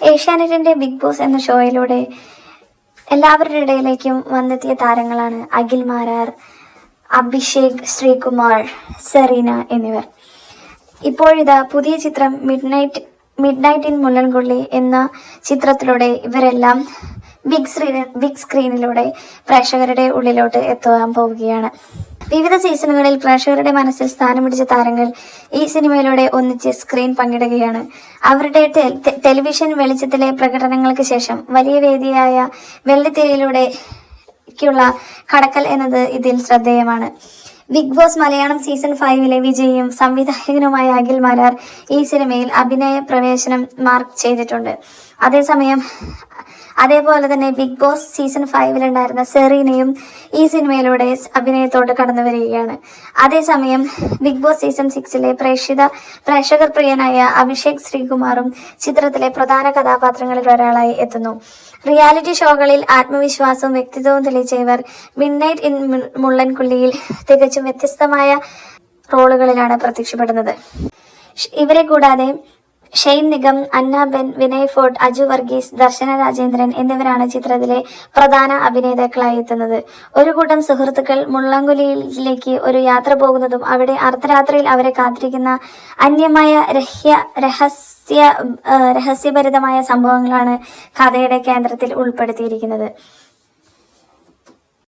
ഏഷ്യാനെറ്റിന്റെ big boss എന്ന ഷോയിലൂടെ എല്ലാവരുടെ ഇടയിലേക്കും വന്നെത്തിയ താരങ്ങളാണ് അഖിൽ മാരാർ അഭിഷേക് ശ്രീകുമാർ സെറീന എന്നിവർ. ഇപ്പോഴിതാ പുതിയ ചിത്രം mid night mid night in Mullankolli എന്ന ചിത്രത്തിലൂടെ ഇവരെല്ലാം ബിഗ് സ്ക്രീൻ ബിഗ് സ്ക്രീനിലൂടെ പ്രേക്ഷകരുടെ ഉള്ളിലോട്ട് എത്തുവാൻ പോവുകയാണ്. വിവിധ സീസണുകളിൽ പ്രേക്ഷകരുടെ മനസ്സിൽ സ്ഥാനം പിടിച്ച താരങ്ങൾ ഈ സിനിമയിലൂടെ ഒന്നിച്ച് സ്ക്രീൻ പങ്കിടുകയാണ്. അവരുടെ ടെലിവിഷൻ വെളിച്ചത്തിലെ പ്രകടനങ്ങൾക്ക് ശേഷം വലിയ വേദിയായ വെള്ളിത്തിരയിലൂടെക്കുള്ള കടക്കൽ എന്നത് ഇതിൽ ശ്രദ്ധേയമാണ്. ബിഗ് ബോസ് മലയാളം സീസൺ ഫൈവിലെ വിജയിയും സംവിധായകനുമായ അഖിൽ മാരാർ ഈ സിനിമയിൽ അഭിനയ പ്രവേശനം മാർക്ക് ചെയ്തിട്ടുണ്ട്. അതേസമയം അതേപോലെ തന്നെ ബിഗ് ബോസ് സീസൺ ഫൈവിലുണ്ടായിരുന്ന സെറീനയും ഈ സിനിമയിലൂടെ അഭിനയത്തോട് കടന്നു വരികയാണ്. അതേസമയം ബിഗ് ബോസ് സീസൺ സിക്സിലെ പ്രേക്ഷിത പ്രേക്ഷകർ പ്രിയനായ അഭിഷേക് ശ്രീകുമാറും ചിത്രത്തിലെ പ്രധാന കഥാപാത്രങ്ങളിൽ ഒരാളായി എത്തുന്നു. റിയാലിറ്റി ഷോകളിൽ ആത്മവിശ്വാസവും വ്യക്തിത്വവും തെളിയിച്ച ഇവർ മിഡ്നൈറ്റ് ഇൻ മുള്ളൻകുള്ളിയിൽ തികച്ചും വ്യത്യസ്തമായ റോളുകളിലാണ് പ്രത്യക്ഷപ്പെടുന്നത്. ഇവരെ കൂടാതെ ഷെയ്ൻ നിഗം അന്ന ബെൻ വിനയ് ഫോർട്ട് അജു വർഗീസ് ദർശന രാജേന്ദ്രൻ എന്നിവരാണ് ചിത്രത്തിലെ പ്രധാന അഭിനേതാക്കളായി എത്തുന്നത്. ഒരു കൂട്ടം സുഹൃത്തുക്കൾ മുള്ളംകുലിയിലേക്ക് ഒരു യാത്ര പോകുന്നതും അവിടെ അർദ്ധരാത്രിയിൽ അവരെ കാത്തിരിക്കുന്ന അന്യമായ രഹ്യ രഹസ്യ രഹസ്യഭരിതമായ സംഭവങ്ങളാണ് കഥയുടെ കേന്ദ്രത്തിൽ ഉൾപ്പെടുത്തിയിരിക്കുന്നത്.